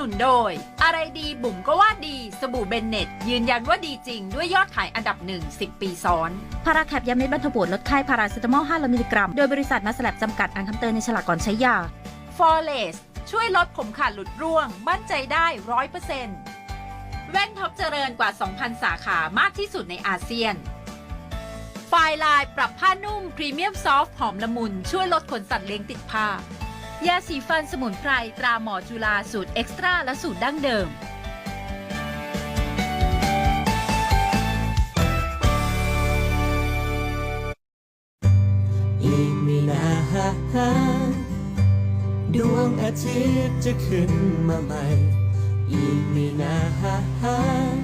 นุนโดย อะไรดีบุ๋มก็ว่าดีสบู่เบนเน็ต ยืนยันว่าดีจริงด้วยยอดขายอันดับหนึ่ง10 ปีซ้อน พาราแคปยาเม็ดบรรเทาปวดลดไข้พาราเซตามอล500มิลลิกรัม โดยบริษัทมาสแลบจำกัดอ่านคำเตือนในฉลากก่อนใช้ยา f o r e s ช่วยลดผมขาดหลุดร่วง มั่นใจได้ร้อยเปอร์เซ็นต์แว่นท็อปเจริญกว่า 2,000 สาขามากที่สุดในอาเซียนไฟลายปรับผ้านุ่มพรีเมียมซอฟต์หอมละมุน ช่วยลดขนสัตว์เลี้ยงติดผ้า ยาสีฟันสมุนไพรตราหมอจุฬาสูตรเอ็กซ์ตร้าและสูตรดั้งเดิม อีกไม่นานดวงอาทิตย์จะขึ้นมาใหม่ อีกไม่นาน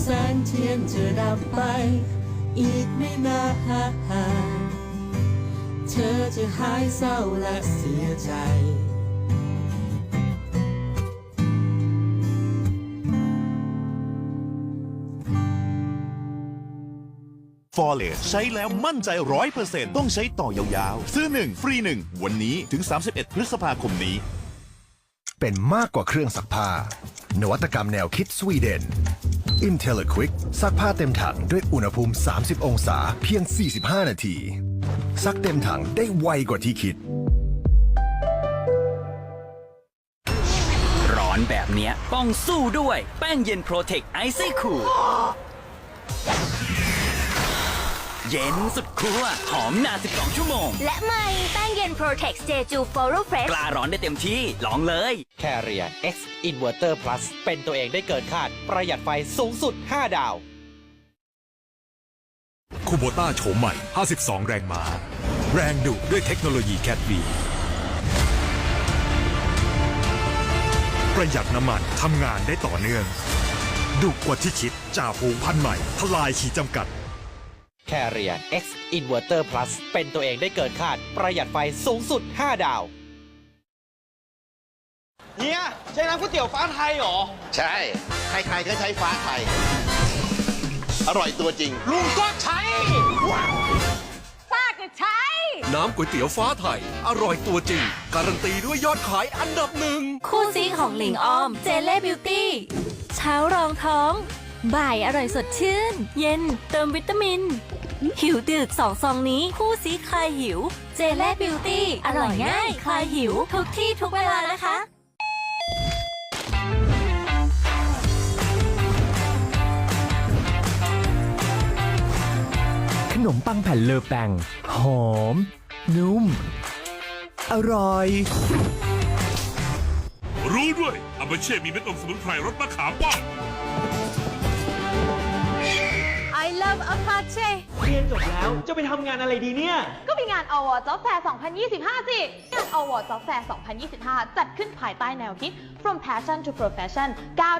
แสงเทียนจะดับไป อีกไม่นาน เธอจะหายเศร้าและเสียใจ ฟอร์เรสใช้แล้วมั่นใจร้อยเปอร์เซ็นต์ต้องใช้ต่อยาวๆ ซื้อ1ฟรี1วันนี้ถึง 31 พฤษภาคมนี้ เป็นมากกว่าเครื่องซักผ้า นวัตกรรมแนวคิดสวีเดน IntelliQuick ซักผ้าเต็มถังด้วยอุณหภูมิ 30 องศาเพียง 45 นาที ซักเต็มถังได้ไวกว่าที่คิด ร้อนแบบเนี้ยต้องสู้ด้วยแป้งเย็นโปรเทคไอซี่คูลเย็นสุดขั้วหอมนาน12 ชั่วโมง และใหม่แป้งเย็น Protex Jeju f o r o Fresh กล้าร้อนได้เต็มที่ ลองเลย Carrier X Inverter Plus เป็นตัวเองได้เกินคาด ประหยัดไฟสูงสุด 5 ดาว คูโบต้าโฉมใหม่ 52 แรงม้าแรงดุด้วยเทคโนโลยีแค v วีประหยัดน้ำมันทำงานได้ต่อเนื่อง ดุกว่าที่คิดจ่าฝูงพันธุ์ใหม่ ทลายขีดจำกัด Carrier X Inverter Plus เป็นตัวเองได้เกินคาด ประหยัดไฟสูงสุด 5 ดาวเฮียใช้น้ำก๋วยเตี๋ยวฟ้าไทยเหรอ ใช่ ใครๆก็ใช้ฟ้าไทย อร่อยตัวจริง ลุงก็ใช้ป้าก็ใช้ น้ำก๋วยเตี๋ยวฟ้าไทย อร่อยตัวจริง การันตีด้วยยอดขายอันดับหนึ่ง คู่ซีของหลิงออม เจเล่บิวตี้ เช้ารองท้อง บ่ายอร่อยสดชื่น เย็นเติมวิตามิน หิวดึกสองซองนี้ คู่ซีคลายหิว เจเล่บิวตี้ อร่อยง่าย คลายหิว ทุกที่ทุกเวลานะคะ นมปังแผ่นเลอแปงหอม นุ่ม อร่อย รู้ด้วยอาบาเช่มีเม็ดอมสมุนไพรรสมะขามป้อม I love Apache เรียนจบแล้วจะไปทำงานอะไรดีเนี่ย ก็มีงาน Award Job Fair 2025 สิ งาน Award Job Fair 2025 จัดขึ้นภายใต้แนวคิด From Passion to Profession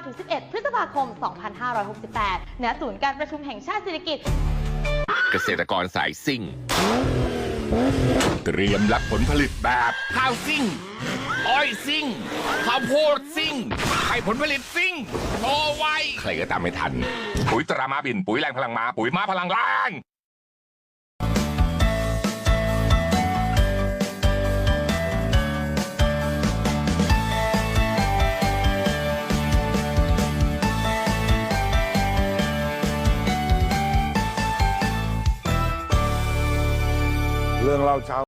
9-11 พฤษภาคม 2568 ณ ศูนย์การประชุมแห่งชาติศิริกิติ์ เกษตรกรสายซิ่ง เตรียมรับผลผลิตแบบ ข้าวซิ่ง อ้อยซิ่ง ข้าวโพดซิ่ง ให้ผลผลิตซิ่งโตไว ใครก็ตามไม่ทัน ปุ๋ยตรามาบิน ปุ๋ยแรงพลังมา ปุ๋ยมาพลังแรง รื่องเราเช้า